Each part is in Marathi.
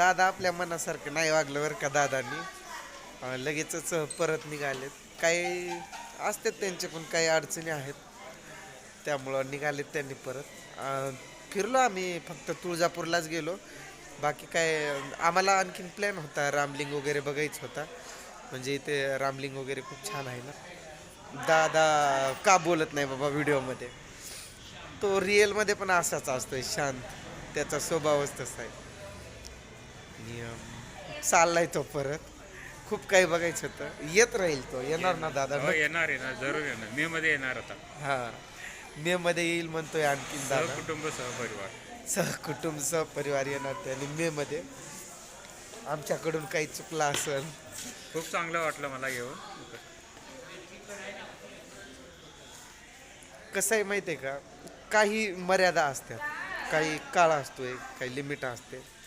दादा आपल्या मनासारखं नाही वागलं बरं का दादांनी. लगेचच परत निघालेत. काही असतात त्यांचे पण काही अडचणी आहेत. त्यामुळं निघालेत त्यांनी परत. फिरलो आम्ही फक्त तुळजापूरलाच गेलो. बाकी काय आम्हाला आणखीन प्लॅन होता रामलिंग वगैरे बघायचा होता. म्हणजे इथे रामलिंग वगैरे खूप छान आहे ना. दादा का बोलत नाही बाबा व्हिडिओमध्ये? तो रिअलमध्ये पण असाच असतोय शांत. त्याचा स्वभावच तसा आहे. आणि, चाललाय तो परत. खूप काही बघायचं होतं. येत राहील तो. येणार ना दादा? हो येणार येणार जरूर येणार. मे मध्ये येणार आता. हा. मे मध्ये येईल म्हणतोय आणखीन दादा. कुटुंब सहपरिवार. सहकुटुंब सहपरिवार येणार ते आणि मे मध्ये. आमच्याकडून काही चुकला असेल. खूप चांगलं वाटलं मला घेऊन कसं आहे माहिती आहे का? काही मर्यादा असतात. काही काळ असतोय काही लिमिट असते.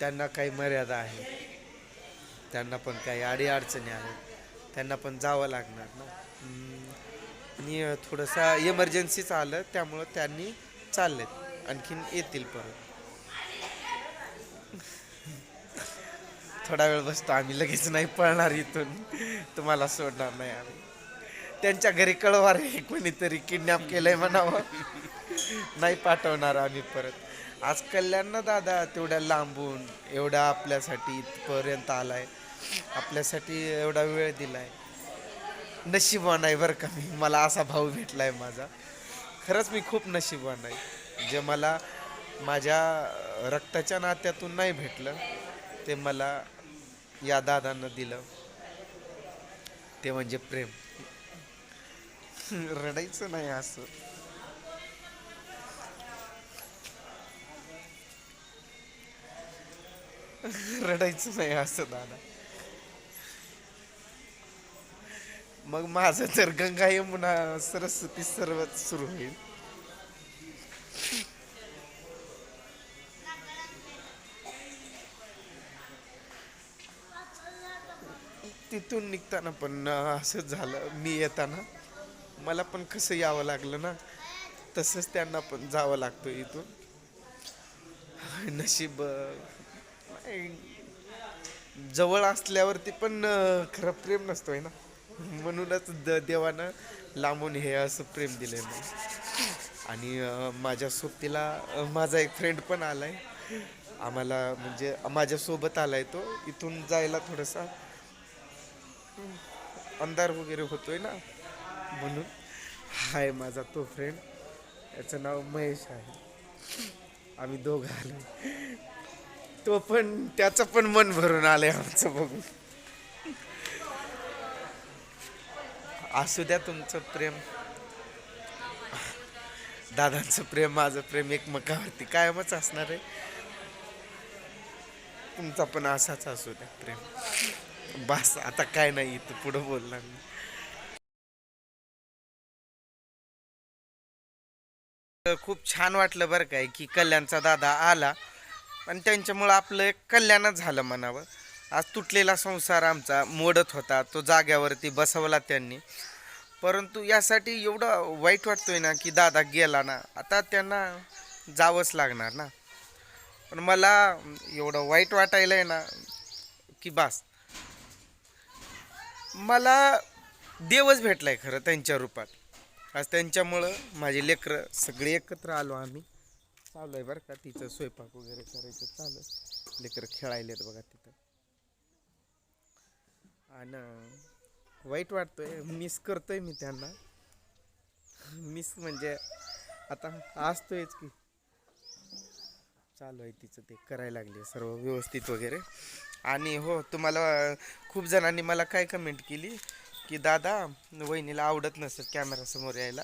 त्यांना काही मर्यादा आहे त्यांना पण काही अडीअडचणी आहेत. त्यांना पण जावं लागणार ना. आणि थोडंसं इमर्जन्सीच आलं त्यामुळं त्यांनी चाललेत. आणखीन येतील परत. थोडा वेळ बसतो आम्ही लगेच नाही पळणार इथून. तुम्हाला सोडणार नाही आम्ही. त्यांच्या घरी कळवा रे कोणीतरी किडनॅप केलंय म्हणावं. नाही पाठवणार आम्ही परत. आज कल्याण ना दादा तेवढ्या लांबून एवढा आपल्यासाठी इथपर्यंत आलाय. आपल्यासाठी एवढा वेळ दिलाय. नशिबान आहे बरं का मी. मला असा भाऊ भेटलाय माझा. खरंच मी खूप नशिबान आहे. जे मला माझ्या रक्ताच्या नात्यातून नाही भेटलं ते मला या दादांना दिलं. ते म्हणजे प्रेम. रडायचं नाही असं. रडायचं नाही असं दादा मग माझं तर गंगा यमुना सरस्वती सर्वच सुरू होईल. तिथून निघताना पण असंच झालं मी येताना. मला पण कसं यावं लागलं ना तसंच त्यांना पण जावं लागतं इथून. नशीब जवळ असल्यावरती पण खरं प्रेम नसतोय ना. म्हणूनच द देवानं लांबून हे असं प्रेम दिलंय मला आणि माझ्या सोबतीला माझा एक फ्रेंड पण आलाय. आम्हाला म्हणजे माझ्यासोबत आलाय तो. इथून जायला थोडासा अंधार वगैरे होतोय ना. म्हणून हाय माझा तो फ्रेंड याचं नाव महेश आहे. आम्ही दोघं आलो तो पण त्याचं पण मन भरून आलंय आमचं बघून. असू द्या तुमचं प्रेम. दादांचं प्रेम माझं प्रेम एकमेकावरती कायमच असणार आहे. तुमचा पण असाच असू द्या प्रेम. बस आता काय नाही तू पुढं बोलणार नाही खूप छान वाटलं बरं काय की कल्याणचा दादा आला. पण त्यांच्यामुळं आपलं एक कल्याणच झालं म्हणावं. आज तुटलेला संसार आमचा मोडत होता तो जाग्यावरती बसवला त्यांनी. परंतु यासाठी एवढं वाईट वाटतोय ना की दादा गेला ना आता त्यांना जावंच लागणार ना. पण मला एवढं वाईट वाटायला आहे ना की बास. मला देवच भेटलाय खरं त्यांच्या रूपात. आज त्यांच्यामुळं माझे लेकरं सगळे एकत्र आलो आम्ही. चालू आहे बरं का. तिचं स्वयंपाक वगैरे करायचं चालू आहे. लेकरं खेळायलेत बघा तिथं. आणि वाईट वाटतोय. मिस करतोय मी त्यांना. मिस म्हणजे आता असतोयच की. चालू आहे तिचं ते करायला लागले सर्व व्यवस्थित वगैरे. आणि हो तुम्हाला खूप जणांनी मला काय कमेंट केली? की दादा वहिनीला आवडत नसत कॅमेरासमोर यायला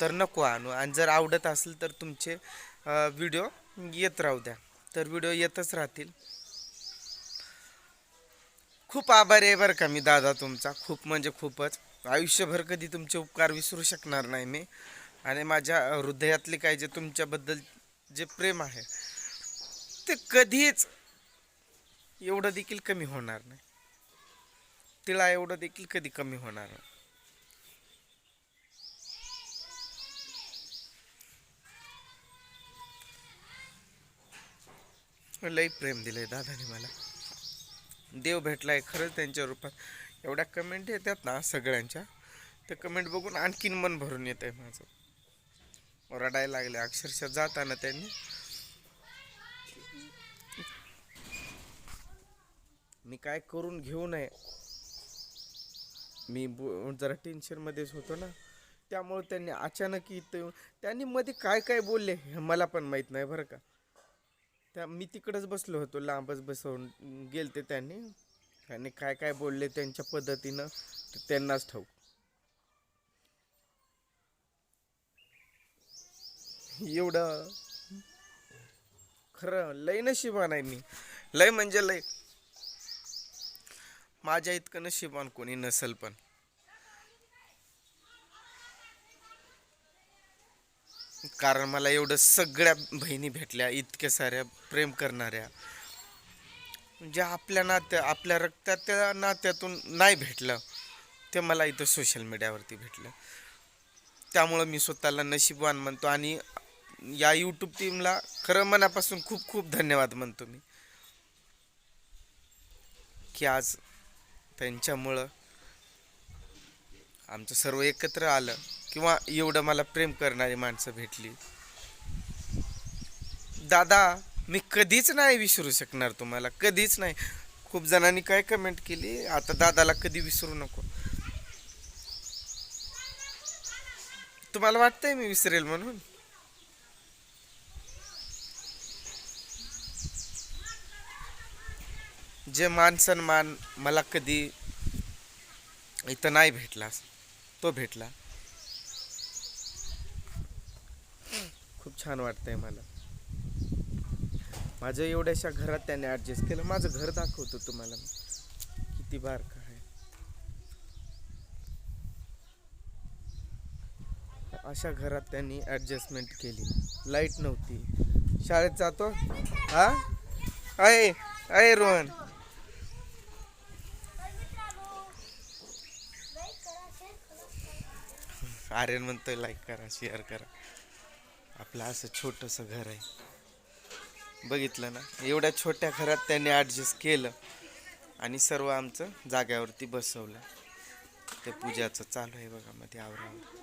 तर नको आणू. आणि जर आवडत असेल तर तुमचे व्हिडिओ येत राहू द्या. तर व्हिडिओ येतच राहतील. खूप आभारी आहे बरं का मी दादा तुमचा. खूप म्हणजे खूपच. आयुष्यभर कधी तुमचे उपकार विसरू शकणार नाही मी. आणि माझ्या हृदयातले काय जे तुमच्याबद्दल जे प्रेम आहे ते कधीच एवढं देखील कमी होणार नाही. तिला एवढं देखील कधी कमी होणार नाही. लई प्रेम दिलंय दादाने मला. देव भेटला आहे खरंच त्यांच्या रूपात. एवढ्या कमेंट येतात ना सगळ्यांच्या त्या कमेंट बघून आणखीन मन भरून येत आहे माझं. रडायला लागले अक्षरशः जाताना त्यांनी. मी काय करून घेऊ नये? मी बो- जरा टेन्शनमध्येच होतो ना. त्यामुळे त्यांनी अचानक इथं त्यांनी मध्ये काय काय बोलले हे मला पण माहीत नाही बरं का. त्या मी तिकडंच बसलो होतो लांबच बसवून गेलते त्यांनी. त्यांनी काय काय बोलले त्यांच्या पद्धतीनं ते त्यांनाच ठाऊक. एवढं खरं लय नशिबान आहे मी. लय म्हणजे लय. माझ्या इतकं नशिबान कोणी नसल पण. कारण मला एवढं सगळ्या बहिणी भेटल्या इतक्या साऱ्या प्रेम करणाऱ्या. म्हणजे आपल्या नात्या आपल्या रक्ताच्या नात्यातून नाही भेटलं ते मला इथं सोशल मीडियावरती भेटलं. त्यामुळं मी स्वतःला नशीबवान म्हणतो आणि या यूट्यूब टीमला खरं मनापासून खूप खूप धन्यवाद म्हणतो मी. की आज त्यांच्यामुळं आमचं सर्व एकत्र आलं. किंवा एवढं मला प्रेम करणारी माणसं भेटली. दादा मी कधीच नाही विसरू शकणार तुम्हाला कधीच नाही. खूप जणांनी काय कमेंट केली? आता दादाला कधी विसरू नको. तुम्हाला वाटतंय मी विसरेल म्हणून? जे मान सन्मान मला कधी इथं नाही भेटला तो भेटला खूप छान वाटतंय मला. माझ्या एवढ्याशा घरात त्याने ॲडजस्ट केलं. माझं घर दाखवतो तुम्हाला किती बार का आहे. अशा घरात त्यांनी ॲडजस्टमेंट केली. लाइट नव्हती. शाळेत जातो. हा? अय अय रोहन. आर्यन म्हणतोय लाईक करा शेअर करा. आपलं असं छोटंसं घर आहे. बघितलं ना? एवढ्या छोट्या घरात त्यांनी ॲडजस्ट केलं आणि सर्व आमचं जाग्यावरती बसवलं. ते पूजाचं चालू आहे बघा मध्ये आवरावर.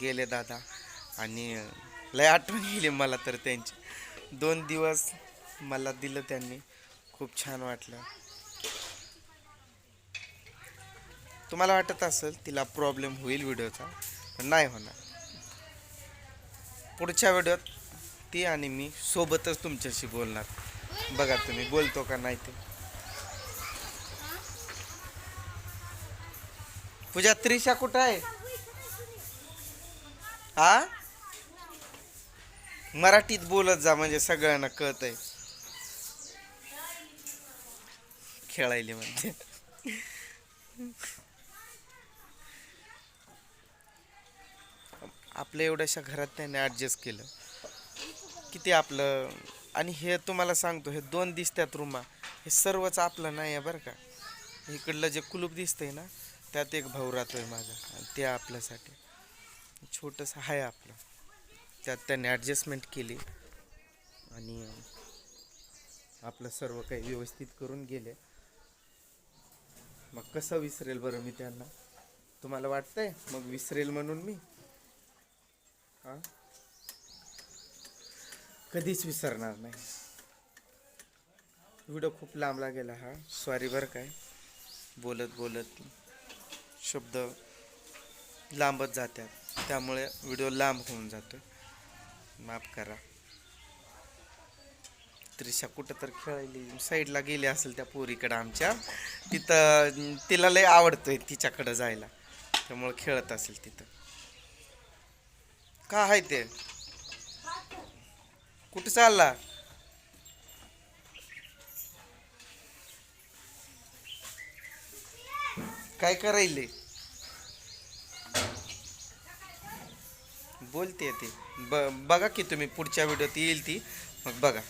गेले दादा आणि लय आठवण गेली मला तर त्यांची. दोन दिवस मला दिलं त्यांनी. खूप छान वाटलं. तुम्हाला वाटत असेल तिला प्रॉब्लेम होईल व्हिडिओचा. नाही होणार. पुढच्या व्हिडिओत ती आणि मी सोबतच तुमच्याशी बोलणार. बघा तुम्ही बोलतो का नाही ते. पूजा त्रिशा कुठं आहे? हा मराठीत बोलत जा म्हणजे सगळ्यांना कळत आहे खेळायले म्हणजे. आपल्या एवढ्याशा घरात त्याने ॲडजस्ट केलं. किती आपलं आणि हे तुम्हाला सांगतो हे दोन दिसतात रुमा. हे सर्वच आपलं नाही आहे बरं का. इकडलं जे कुलूप दिसतंय ना त्यात एक भाऊ राहतो आहे माझा आणि ते आपल्यासाठी. छोटंसं आहे आपलं. त्यात त्याने ॲडजस्टमेंट केली. आणि आपलं सर्व काही व्यवस्थित करून गेले. मग कसं विसरेल बरं मी त्यांना? तुम्हाला वाटतंय? मग विसरेल म्हणून मी? हां? कधीच विसरणार नाही. व्हिडिओ खूप लांबला गेला हा. सॉरी बरं काय बोलत बोलत शब्द लांबत जातात. त्यामुळे व्हिडिओ लांब होऊन जातो माफ करा. त्रिशा कुठं तर खेळली साईडला गेली असेल त्या पोरीकडं आमच्या. तिथं तिला लय आवडतोय तिच्याकडं जायला. त्यामुळे खेळत असेल तिथं. का आहे ते? कुठे चालला? काय करायले? बोलते ते. ब बघा की तुम्ही पुढच्या व्हिडिओत येईल ती. मग बघा.